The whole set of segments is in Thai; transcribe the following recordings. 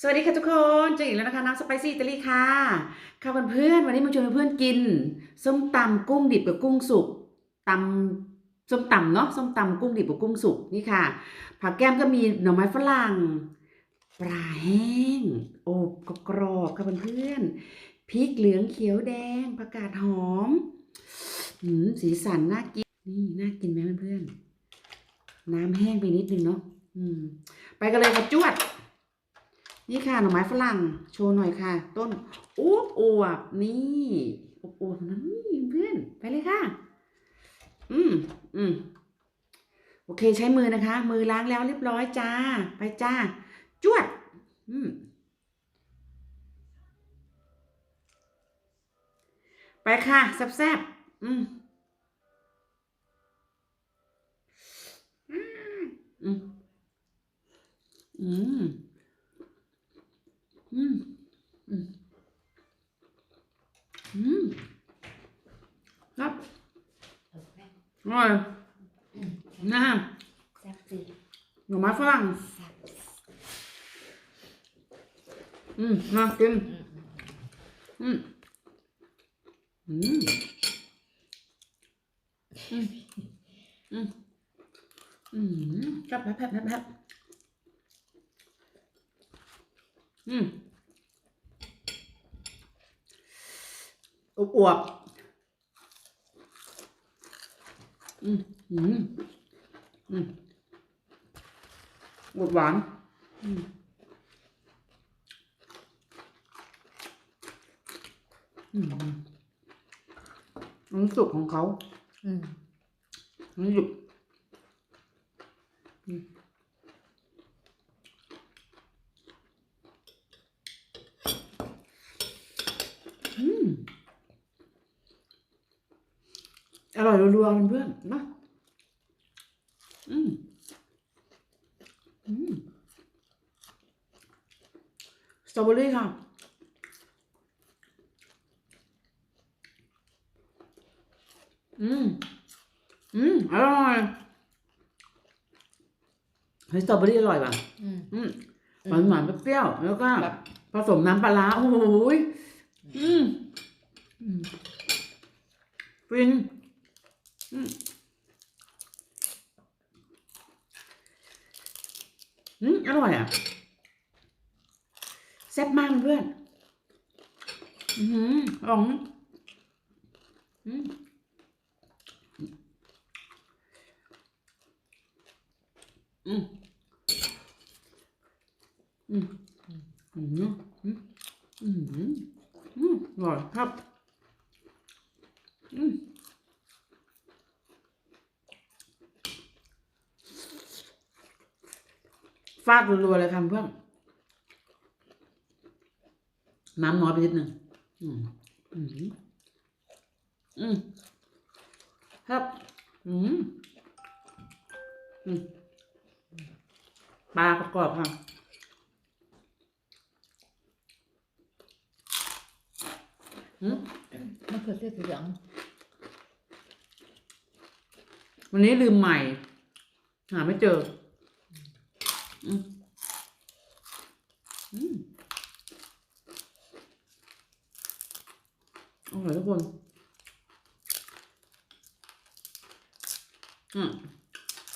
สวัสดีค่ะทุกคนเจออีกแล้วนะคะน้ำสไปซี่อิตาลีค่ะค่ะเพื่อนๆวันนี้มาชวนเพื่อนๆกิน ส้มตำกุ้งดิบกับกุ้งสุกตำส้มตำเนาะส้มตำกุ้งดิบกับกุ้งสุกนี่ค่ะ ผักแก้มก็มีหน่อไม้ฝรั่งปลาแห้งโอบกรอบค่ะเพื่อนๆพริกเหลืองเขียวแดงผักกาดหอมหืมสีสันน่ากินนี่น่ากินไหมเพื่อนๆน้ำแห้งไปนิดนึงเนาะไปกันเลยค่ะจวด นี่ค่ะหน่อไม้ฝรั่งโชว์หน่อยค่ะ ต้นอวบอวบนี่อวบอวบนะนี่เพื่อนไปเลยค่ะ อืมอืมโอเคใช้มือนะคะ มือล้างแล้วเรียบร้อยจ้า ไปจ้า จวด อืมไปค่ะแซ่บๆอืมอืมอืม อืมอืมอืมครับอร่อยนะฮะแซ่บสิหน่อไม้ฝรั่งอืมมากินอืมอืมอืมอืมอืมจับแผลบแผลบแผลบแผลบอืม อวบอวบอืมอืมอืมหวานหวานอืมอืมน้ำสุกของเขา อืมน้ำหยุบอืมอืม อร่อยรัวๆเพื่อนๆนะอืมอืมสตรอเบอรี่ค่ะอืม อืม อร่อยเฮ้ยสตรอเบอรี่อร่อยป่ะ อืม อืม หวานหวานๆเปรี้ยวๆแล้วก็แบบ ผสมน้ำปลาร้าโอ้โหยอืม อืมฟิน อืมอืมอร่อยอะแซ่บมากเพื่อน อือหืออ๋องอืมอืมอืมอืมอืมอืมอืมอร่อยครับ อืม ฟาดรัวๆเลยค่ะเพื่อนน้ำน้อยไปนิดนึงอืมอืมอืมครับ อืมอืมปลาประกอบค่ะอืมมะเขือเทศเหลืองวันนี้ลืมใหม่ หาไม่เจอ อืมอืมอร่อยทุกคนอืม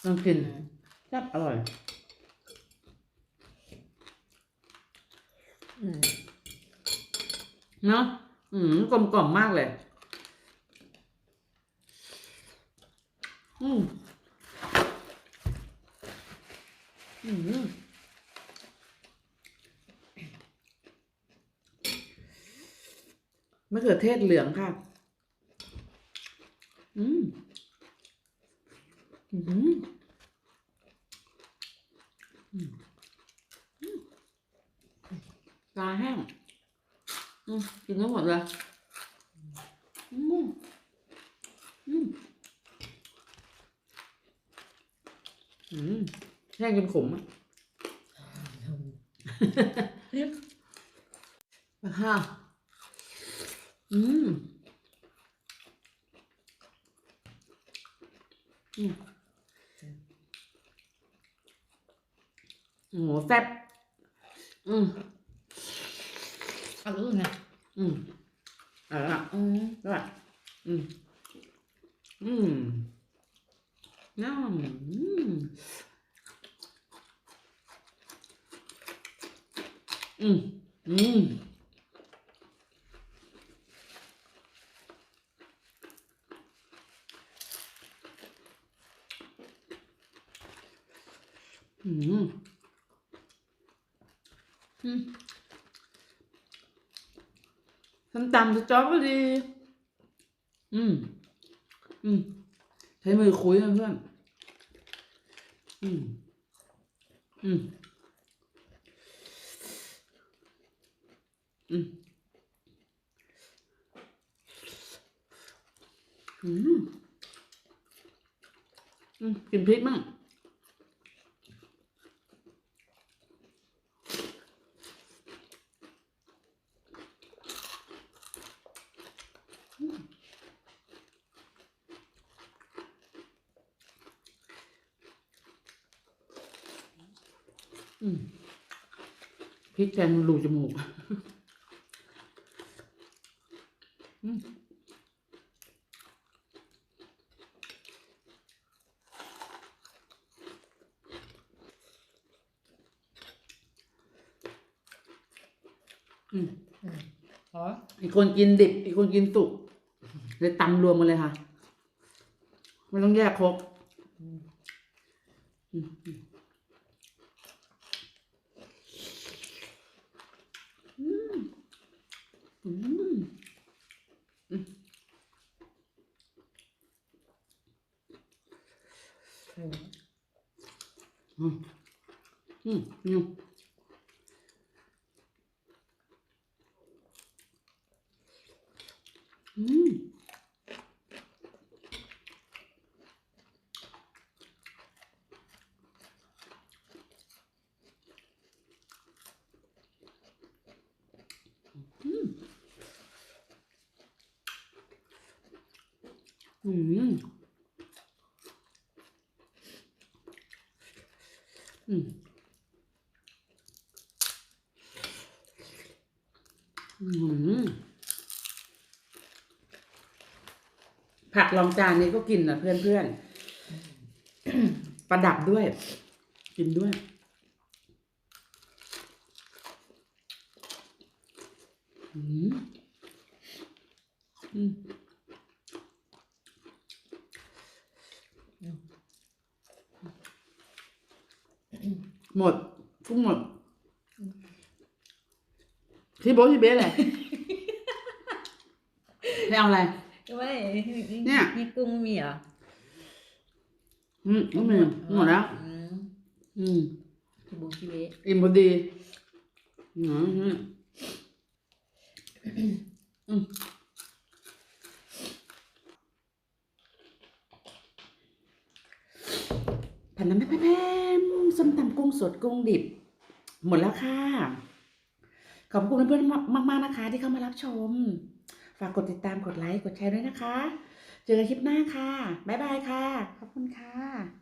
ลองกินแซ่บอร่อยอืมเนาะอืมกลมกล่อมมากเลย อืม อืมมะเขือเทศเหลืองค่ะอืมอืมอืม อืมปลาแห้ง อืม กินทั้งหมดเลย อืม อืม อืม ห้งจนขมอะฮ่าอืมอืมโอ้โหแซ่บอืมเอาลูกนะอืมอร่อยอะอืมอร่อยอืมอืมน้ำอืม อืมอืมอืมอืมส้มตำสตรอเบอรี่อืม อืม ใช้มือคุยนะเพื่อน อืม อืม อืมอืมอืมกินพริกมั่งอืมพริกแทนรูจมูก อืมอืมอ๋ออีกคนกินดิบ อีกคนกินสุกเลยตำรวมกันเลยค่ะ ไม่ต้องแยกครกอืมอืมอืมอืมอืมอืม อืม อืม อืมอืมอืมอืมอืมอืม ผักรองจานนี้ก็กินนะเพื่อนเพื่อนๆประดับด้วย กินด้วย อืมอืมหมดกุ้งหมด ที่โบ๊ทที่เบสเลยให้เอาอะไร ไม่เนี่ยนี่กุ้งมีเหรออืมไม่มีหมดแล้ว อืมอืมที่บุงชีเวะอิ่มพอดีอืมอืมอืมผัดน้ำแพมส้มตำกุ้งสดกุ้งดิบ หมดแล้วค่ะ ขอบคุณเพื่อนๆมาก ๆนะคะ ที่เข้ามารับชม ฝากกดติดตามกดไลค์กดแชร์ด้วยนะคะ เจอกันคลิปหน้าค่ะ บ๊ายบายค่ะ ขอบคุณค่ะ